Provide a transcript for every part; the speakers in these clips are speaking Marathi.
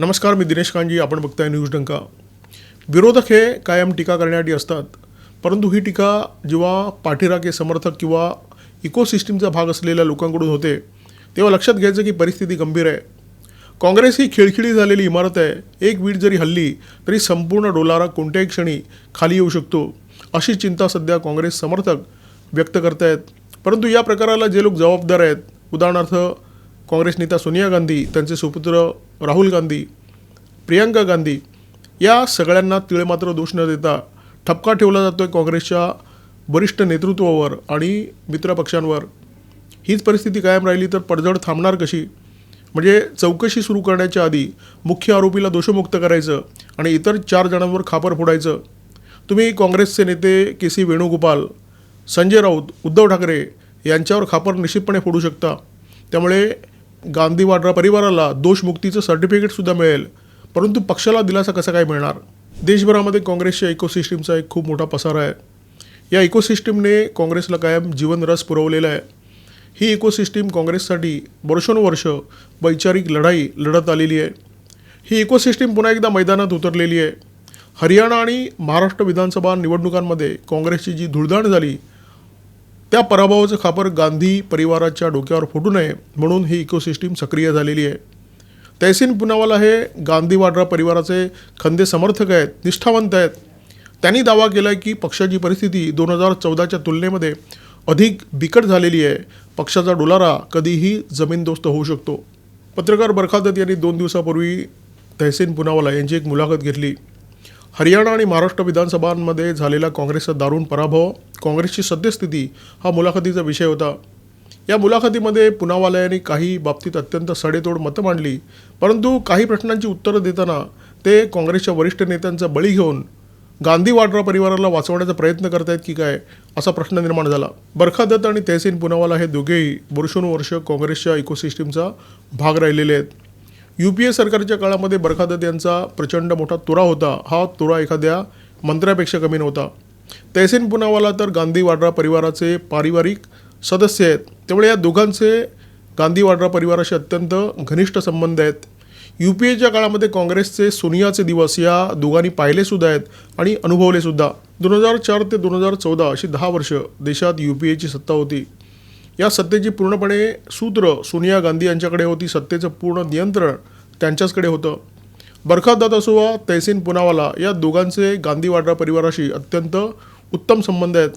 नमस्कार मी दिनेश कांजी आपण बघताय न्यूज डंका. विरोधक हे कायम टीका करण्यासाठी असतात परंतु ही टीका जेव्हा पाठीराखे समर्थक किंवा इकोसिस्टीमचा भाग असलेल्या लोकांकडून होते तेव्हा लक्षात घ्यायचं की परिस्थिती गंभीर आहे. काँग्रेस ही खिळखिळी झालेली इमारत आहे एक वीट जरी हल्ली तरी संपूर्ण डोलारा कोणत्याही क्षणी खाली येऊ शकतो अशी चिंता सध्या काँग्रेस समर्थक व्यक्त करतायत. परंतु या प्रकाराला जे लोक जबाबदार आहेत उदाहरणार्थ काँग्रेस नेता सोनिया गांधी त्यांचे सुपुत्र राहुल गांधी प्रियंका गांधी या सगळ्यांना तिळे मात्र दोष न देता ठपका ठेवला जातो आहे काँग्रेसच्या वरिष्ठ नेतृत्वावर आणि मित्रपक्षांवर. हीच परिस्थिती कायम राहिली तर पडझड थांबणार कशी? म्हणजे चौकशी सुरू करण्याच्या आधी मुख्य आरोपीला दोषमुक्त करायचं आणि इतर चार जणांवर खापर फोडायचं? तुम्ही काँग्रेसचे नेते के सी वेणुगोपाल संजय राऊत उद्धव ठाकरे यांच्यावर खापर निश्चितपणे फोडू शकता. त्यामुळे गांधी वाड्रा परिवाराला दोषमुक्तीचं सर्टिफिकेटसुद्धा मिळेल. परंतु पक्षाला दिलासा कसा काय मिळणार? देशभरामध्ये काँग्रेसच्या इकोसिस्टीमचा एक खूप मोठा पसारा आहे. या इकोसिस्टीमने काँग्रेसला कायम जीवनरस पुरवलेला आहे. ही इकोसिस्टीम काँग्रेससाठी वर्षोनुवर्ष वैचारिक लढाई लढत आलेली आहे. ही इकोसिस्टीम पुन्हा एकदा मैदानात उतरलेली आहे. हरियाणा आणि महाराष्ट्र विधानसभा निवडणुकांमध्ये काँग्रेसची जी धुळधाण झाली त्या पराभवाचं खापर गांधी परिवाराच्या डोक्यावर फुटू नये म्हणून ही इकोसिस्टीम सक्रिय झालेली आहे. तहसीन पुनावाला हे गांधी वाड्रा परिवाराचे खंदे समर्थक आहेत निष्ठावंत आहेत. त्यांनी दावा केला आहे की पक्षाची परिस्थिती दोन हजार चौदाच्या तुलनेमध्ये अधिक बिकट झालेली आहे. पक्षाचा डोलारा कधीही जमीनदोस्त होऊ शकतो. पत्रकार बरखादत यांनी दोन दिवसापूर्वी तहसीन पुनावाला यांची एक मुलाखत घेतली. हरियाणा आणि महाराष्ट्र विधानसभांमध्ये झालेला काँग्रेसचा दारुण पराभव काँग्रेसची सद्यस्थिती हा मुलाखतीचा विषय होता. या मुलाखतीमध्ये पुनावाला काही बाबतीत अत्यंत सडेतोड मतं मांडली परंतु काही प्रश्नांची उत्तरं देताना ते काँग्रेसच्या वरिष्ठ नेत्यांचा बळी घेऊन गांधी वाड्रा परिवाराला वाचवण्याचा प्रयत्न करतायत की काय असा प्रश्न निर्माण झाला. बरखा दत्त आणि तहसीन पुनावाला हे दोघेही वर्षोनुवर्ष काँग्रेसच्या इकोसिस्टीमचा भाग राहिलेले आहेत. यू पी ए सरकारच्या काळामध्ये बरखादत यांचा प्रचंड मोठा तुरा होता. हा तुरा एखाद्या मंत्र्यापेक्षा कमी नव्हता. तहसीन पुनावाला तर गांधी वाड्रा परिवाराचे पारिवारिक सदस्य आहेत. त्यामुळे या दोघांचे गांधी वाड्रा परिवाराशी अत्यंत घनिष्ठ संबंध आहेत. यू पी एच्या काळामध्ये काँग्रेसचे सोनियाचे दिवस या दोघांनी पाहिलेसुद्धा आहेत आणि अनुभवलेसुद्धा दोन हजार चार ते दोन हजार चौदा अशी दहा वर्ष देशात यू पी एची सत्ता होती. या सत्तेची पूर्णपणे सूत्र सोनिया गांधी यांच्याकडे होती. सत्तेचं पूर्ण नियंत्रण त्यांच्याचकडे होतं. बरखा असो वा तहसीन पुनावाला या दोघांचे गांधी वाड्रा परिवाराशी अत्यंत उत्तम संबंध आहेत.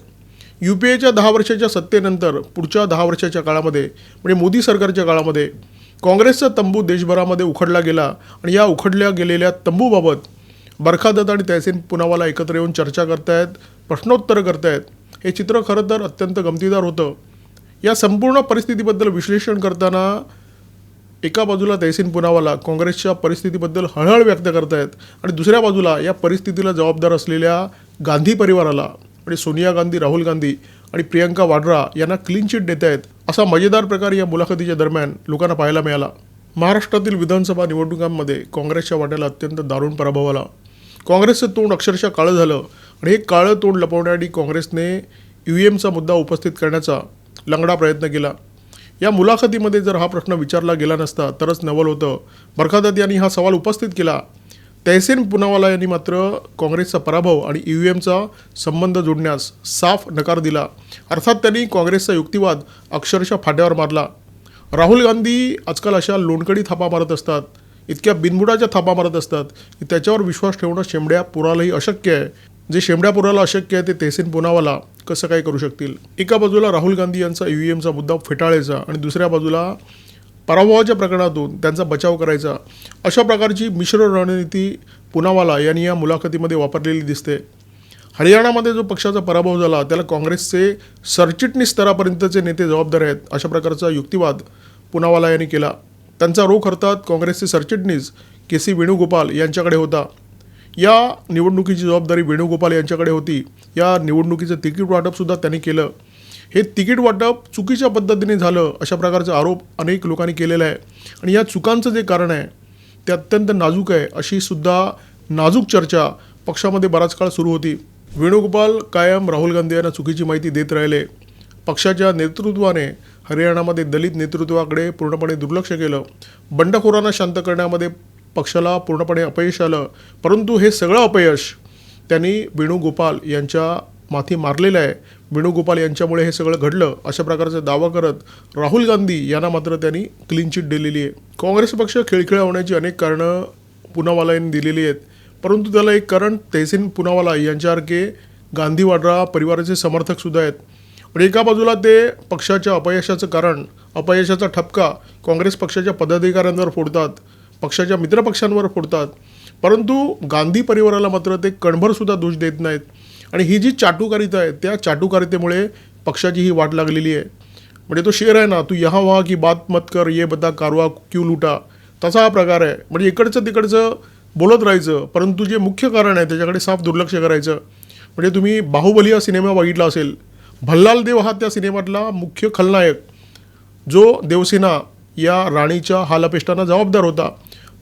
यू पी एच्या दहा वर्षाच्या सत्तेनंतर पुढच्या दहा वर्षाच्या काळामध्ये म्हणजे मोदी सरकारच्या काळामध्ये काँग्रेसचा तंबू देशभरामध्ये उखडला गेला आणि या उखडल्या गेलेल्या तंबूबाबत बरखादत्त आणि तहसीन पुनावाला एकत्र येऊन चर्चा करतायत प्रश्नोत्तर करतायत. हे चित्र खरं तर अत्यंत गमतीदार होतं. या संपूर्ण परिस्थितीबद्दल विश्लेषण करताना एका बाजूला तहसीन पुनावाला काँग्रेसच्या परिस्थितीबद्दल हळहळ व्यक्त करतायत आणि दुसऱ्या बाजूला या परिस्थितीला जबाबदार असलेल्या गांधी परिवाराला म्हणजे सोनिया गांधी राहुल गांधी आणि प्रियंका वाड्रा यांना क्लीन चिट देत आहेत असा मजेदार प्रकार या मुलाखतीच्या दरम्यान लोकांना पाहायला मिळाला. महाराष्ट्रातील विधानसभा निवडणुकांमध्ये काँग्रेसच्या वाट्याला अत्यंत दारुण पराभव आला. काँग्रेसचं तोंड अक्षरशः काळं झालं आणि हे काळं तोंड लपवण्यासाठी काँग्रेसने यू एमचा मुद्दा उपस्थित करण्याचा लंगडा प्रयत्न केला. या मुलाखतीमध्ये जर हा प्रश्न विचारला गेला नसता तरच नवल होतं. बरखादत यांनी हा सवाल उपस्थित केला. तहसीन पुनावाला यांनी मात्र काँग्रेसचा पराभव आणि यू एमचा संबंध जोडण्यास साफ नकार दिला. अर्थात त्यांनी काँग्रेसचा युक्तिवाद अक्षरशः फाट्यावर मारला. राहुल गांधी आजकाल अशा लोणकडी थापा मारत असतात. इतक्या बिनबुडाच्या थापा मारत असतात. की त्याच्यावर विश्वास ठेवणं शेंबड्या पुरालाही अशक्य आहे. जे शेंबड्या पुराला अशक्य आहे ते तेसिन पुनावाला कसं काय करू शकतील? एका बाजूला राहुल गांधी यांचा यू एमचा मुद्दा फेटाळायचा आणि दुसऱ्या बाजूला पराभवाच्या प्रकरणातून त्यांचा बचाव करायचा. अशा प्रकारची मिश्र रणनीती पुनावाला यांनी या मुलाखतीमध्ये वापरलेली दिसते. हरियाणामध्ये जो पक्षाचा पराभव झाला त्याला काँग्रेसचे सरचिटणीस स्तरापर्यंतचे नेते जबाबदार आहेत अशा प्रकारचा युक्तिवाद पुनावाला यांनी केला. त्यांचा रोख अर्थात काँग्रेसचे सरचिटणीस के सी वेणुगोपाल यांच्याकडे होता. या निवडणुकीची जबाबदारी वेणुगोपाल यांच्याकडे होती. या निवडणुकीचं तिकीट वाटपसुद्धा त्यांनी केलं. हे तिकीट वाटप चुकीच्या पद्धतीने झालं अशा प्रकारचा आरोप अनेक लोकांनी केलेला आहे. आणि या चुकांचं जे कारण आहे ते अत्यंत नाजूक आहे अशी सुद्धा नाजूक चर्चा पक्षामध्ये बराच काळ सुरू होती. वेणुगोपाल कायम राहुल गांधी यांना चुकीची माहिती देत राहिले. पक्षाच्या नेतृत्वाने हरियाणामध्ये दलित नेतृत्वाकडे पूर्णपणे दुर्लक्ष केलं. बंडखोरांना शांत करण्यामध्ये पक्षाला पूर्णपणे अपयश आलं. परंतु हे सगळं अपयश त्यांनी वेणुगोपाल यांच्या माथी मारलेलं आहे. वेणुगोपाल यांच्यामुळे हे सगळं घडलं. अशा प्रकारचा दावा करत राहुल गांधी यांना मात्र त्यांनी क्लीन चिट दिलेली आहे. काँग्रेस पक्ष खिळखिळा होण्याची अनेक कारणं पुनावाला यांनी दिलेली आहेत. परंतु त्याला एक कारण तहसीन पुनावाला यांच्यासारखे गांधी वाड्रा परिवाराचे समर्थकसुद्धा आहेत. पण एका बाजूला ते पक्षाच्या अपयशाचं कारण अपयशाचा ठपका काँग्रेस पक्षाच्या पदाधिकाऱ्यांवर फोडतात. पक्षाच्या मित्रपक्षांवर फोडतात. परंतु गांधी परिवाराला मात्र ते कणभरसुद्धा दोष देत नाहीत. आणि ही जी चाटुकारिता आहे त्या चाटुकारितेमुळे पक्षाची ही वाट लागलेली आहे. म्हणजे तो शेर आहे ना तू यहा व्हा की बात मत कर ये बता कारवा क्यू लुटा? तसा हा प्रकार आहे. म्हणजे इकडचं तिकडचं बोलत राहायचं परंतु जे मुख्य कारण आहे त्याच्याकडे साफ दुर्लक्ष करायचं. म्हणजे तुम्ही बाहुबली हा सिनेमा बघितला असेल भल्लाल देव हा त्या सिनेमातला मुख्य खलनायक जो देवसेना या राणीच्या हालअपेष्टांना जबाबदार होता.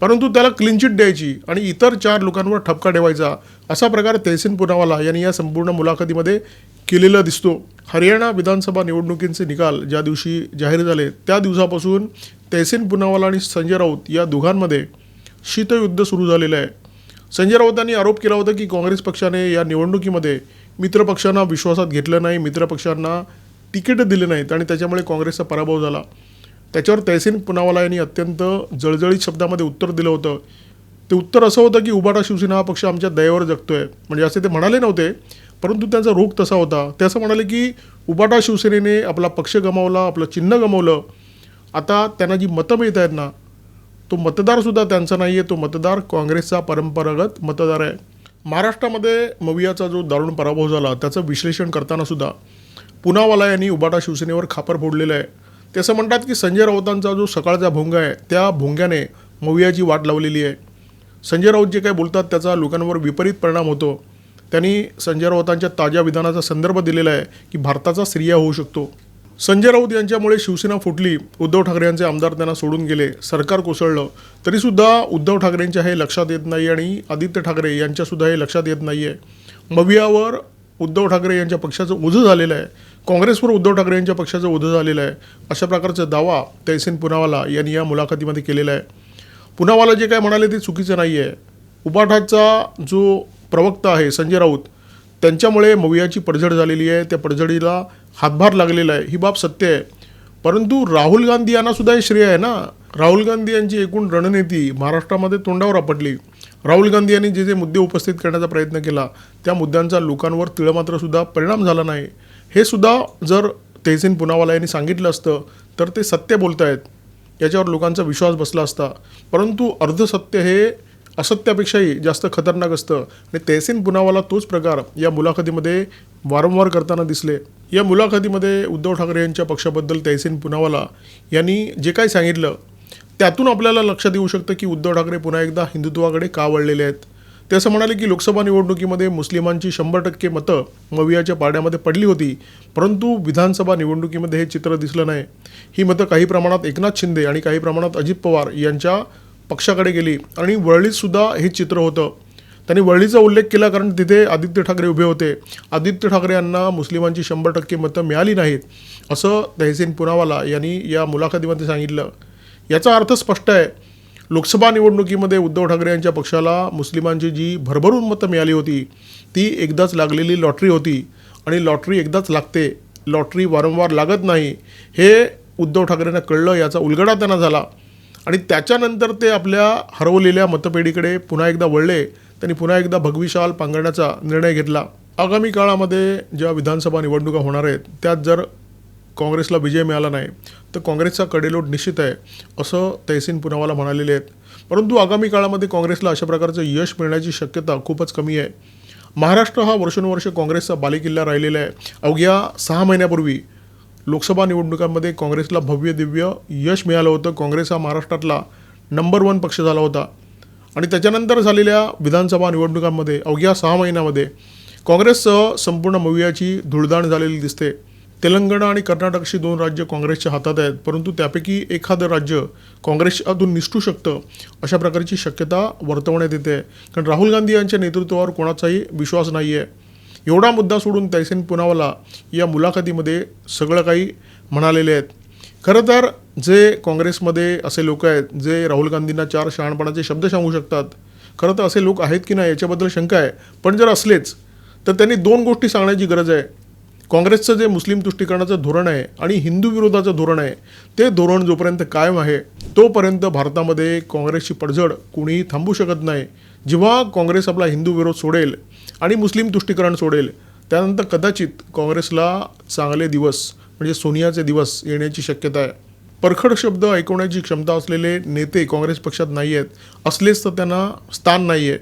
परंतु त्याला क्लीन चिट द्यायची आणि इतर चार लोकांवर ठपका ठेवायचा असा प्रकार तहसीन पुनावाला यांनी या संपूर्ण मुलाखतीमध्ये केलेला दिसतो. हरियाणा विधानसभा निवडणुकींचे निकाल ज्या दिवशी जाहीर झाले त्या दिवसापासून तहसीन पुनावाला आणि संजय राऊत या दोघांमध्ये शीतयुद्ध सुरू झालेलं आहे. संजय राऊतांनी आरोप केला होता की काँग्रेस पक्षाने या निवडणुकीमध्ये मित्रपक्षांना विश्वासात घेतलं नाही मित्रपक्षांना तिकीट दिले नाहीत आणि त्याच्यामुळे काँग्रेसचा पराभव झाला. त्याच्यावर तहसीन पुनावाला यांनी अत्यंत जळजळीत शब्दामध्ये उत्तर दिलं होतं. ते उत्तर असं होतं की उबाटा शिवसेना हा पक्ष आमच्या दयेवर जगतोय. म्हणजे असे ते म्हणाले नव्हते परंतु त्यांचा रोग तसा होता. ते असं म्हणाले की उबाटा शिवसेनेने आपला पक्ष गमावला आपलं चिन्ह गमावलं. आता त्यांना जी मतं मिळत आहेत ना तो मतदारसुद्धा त्यांचा नाही आहे तो मतदार काँग्रेसचा परंपरागत मतदार आहे. महाराष्ट्रामध्ये मवियाचा जो दारुण पराभव झाला त्याचं विश्लेषण करताना सुद्धा पुनावाला यांनी उबाटा शिवसेनेवर खापर फोडलेलं आहे. ते असं म्हणतात की संजय राऊतांचा जो सकाळचा भोंगा आहे त्या भोंग्याने मवियाची वाट लावलेली आहे. संजय राऊत जे काही बोलतात त्याचा लोकांवर विपरीत परिणाम होतो. त्यांनी संजय राऊतांच्या ताज्या विधानाचा संदर्भ दिलेला आहे की भारताचा स्त्रिया होऊ शकतो. संजय राऊत यांच्यामुळे शिवसेना फुटली उद्धव ठाकरे यांचे आमदार त्यांना सोडून गेले सरकार कोसळलं. तरीसुद्धा उद्धव ठाकरेंच्या हे लक्षात येत नाही आणि आदित्य ठाकरे यांच्यासुद्धा हे लक्षात येत नाही आहे मवियावर उद्धव ठाकरे यांच्या पक्षाचं ओझं झालेलं आहे. काँग्रेसवर उद्धव ठाकरे यांच्या पक्षाचं उधं झालेलं आहे. अशा प्रकारचा दावा तहसीन पुनावाला यांनी या मुलाखतीमध्ये केलेला आहे. पुनावाला जे काय म्हणाले ते चुकीचं नाही आहे उबाठाचा जो प्रवक्ता आहे संजय राऊत त्यांच्यामुळे मवियाची पडझड झालेली आहे. त्या पडझडीला हातभार लागलेला आहे. ही बाब सत्य आहे. परंतु राहुल गांधी यांनासुद्धा हे श्रेय आहे ना? राहुल गांधी यांची एकूण रणनीती महाराष्ट्रामध्ये तोंडावर आपटली. राहुल गांधी यांनी जे जे मुद्दे उपस्थित करण्याचा प्रयत्न केला त्या मुद्द्यांचा लोकांवर तिळमात्रसुद्धा परिणाम झाला नाही. हे सुद्धा जर तहसीन पुनावाला यांनी सांगितलं असतं तर ते सत्य बोलत आहेत याच्यावर लोकांचा विश्वास बसला असता. परंतु अर्धसत्य हे असत्यापेक्षाही जास्त खतरनाक असतं. आणि तहसीन पुनावाला तोच प्रकार या मुलाखतीमध्ये वारंवार करताना दिसले. या मुलाखतीमध्ये उद्धव ठाकरे यांच्या पक्षाबद्दल तहसीन पुनावाला यांनी जे काही सांगितलं त्यातून आपल्याला लक्षात येऊ शकतं की उद्धव ठाकरे पुन्हा एकदा हिंदुत्वाकडे का वळलेले आहेत. ते असं म्हणाले की लोकसभा निवडणुकीमध्ये मुस्लिमांची शंभर टक्के मतं मवियाच्या पाड्यामध्ये पडली होती परंतु विधानसभा निवडणुकीमध्ये हे चित्र दिसलं नाही. ही मतं काही प्रमाणात एकनाथ शिंदे आणि काही प्रमाणात अजित पवार यांच्या पक्षाकडे गेली आणि वळळीतसुद्धा हे चित्र होतं. त्यांनी वळळीचा उल्लेख केला कारण तिथे आदित्य ठाकरे उभे होते. आदित्य ठाकरे यांना मुस्लिमांची शंभर टक्के मतं मिळाली नाहीत असं तहसीन पुनावाला यांनी या मुलाखतीमध्ये सांगितलं. याचा अर्थ स्पष्ट आहे लोकसभा निवडणुकीमध्ये उद्धव ठाकरे यांच्या पक्षाला मुस्लिमांची जी भरभरून मतं मिळाली होती ती एकदाच लागलेली लॉटरी होती आणि लॉटरी एकदाच लागते. लॉटरी वारंवार लागत नाही हे उद्धव ठाकरेंना कळलं याचा उलगडा त्यांना झाला. आणि त्याच्यानंतर ते आपल्या हरवलेल्या मतपेढीकडे पुन्हा एकदा वळले त्यांनी पुन्हा एकदा भगविशाल पांघरण्याचा निर्णय घेतला. आगामी काळामध्ये ज्या विधानसभा निवडणुका होणार आहेत त्यात जर काँग्रेसला विजय मिळाला नाही तर काँग्रेसचा कडेलोट निश्चित आहे असं तहसीन पुनावाला म्हणालेले आहेत. परंतु आगामी काळामध्ये काँग्रेसला अशा प्रकारचं यश मिळण्याची शक्यता खूपच कमी आहे. महाराष्ट्र हा वर्षानुवर्ष काँग्रेसचा बालेकिल्ला राहिलेला आहे. अवघ्या सहा महिन्यापूर्वी लोकसभा निवडणुकांमध्ये काँग्रेसला भव्य दिव्य यश मिळालं होतं. काँग्रेस हा महाराष्ट्रातला नंबर वन पक्ष झाला होता. आणि त्याच्यानंतर झालेल्या विधानसभा निवडणुकांमध्ये अवघ्या सहा महिन्यामध्ये काँग्रेससह संपूर्ण मवियाची धुळदाण झालेली दिसते. तेलंगणा आणि कर्नाटकशी दोन राज्य काँग्रेसच्या हातात आहेत परंतु त्यापैकी एखादं राज्य काँग्रेसच्या निष्ठू शकतं अशा प्रकारची शक्यता वर्तवण्यात येते. कारण राहुल गांधी यांच्या नेतृत्वावर कोणाचाही विश्वास नाही आहे एवढा मुद्दा सोडून तैसेन पुनावाला या मुलाखतीमध्ये सगळं काही म्हणालेले आहेत. खरं तर जे काँग्रेसमध्ये असे लोक आहेत जे राहुल गांधींना चार शहाणपणाचे शब्द सांगू शकतात खरं तर असे लोक आहेत की नाही याच्याबद्दल शंका आहे. पण जर असलेच तर त्यांनी दोन गोष्टी सांगण्याची गरज आहे. काँग्रेसचं जे मुस्लिम तुष्टीकरणाचं धोरण आहे आणि हिंदू विरोधाचं धोरण आहे ते धोरण जोपर्यंत कायम आहे तोपर्यंत भारतामध्ये काँग्रेसची पडझड कोणीही थांबू शकत नाही. जेव्हा काँग्रेस आपला हिंदू विरोध सोडेल आणि मुस्लिम तुष्टीकरण सोडेल त्यानंतर कदाचित काँग्रेसला चांगले दिवस म्हणजे सोनियाचे दिवस येण्याची शक्यता आहे. परखड शब्द ऐकवण्याची क्षमता असलेले नेते काँग्रेस पक्षात नाही आहेत असलेच तर त्यांना स्थान नाही आहे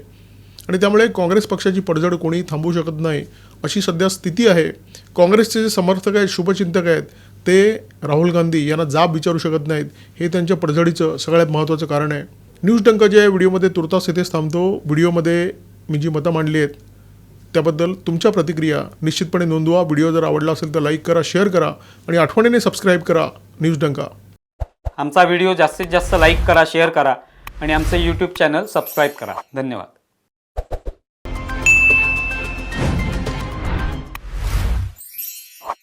आणि त्यामुळे काँग्रेस पक्षाची पडझड कोणी थांबू शकत नाही. अशी सध्या स्थिती आहे. काँग्रेसचे जे समर्थक आहेत शुभचिंतक आहेत ते राहुल गांधी यांना जाब विचारू शकत नाहीत. हे त्यांच्या पडझडीचं सगळ्यात महत्त्वाचं कारण आहे. न्यूज डंकाच्या या व्हिडिओमध्ये तुर्तास इथेच थांबतो. व्हिडिओमध्ये मी जी मतं मांडली आहेत त्याबद्दल तुमच्या प्रतिक्रिया निश्चितपणे नोंदवा. व्हिडिओ जर आवडला असेल तर लाईक करा शेअर करा आणि आठवणीने सबस्क्राईब करा न्यूज डंका. आमचा व्हिडिओ जास्तीत जास्त लाईक करा शेअर करा आणि आमचं यूट्यूब चॅनल सबस्क्राईब करा. धन्यवाद.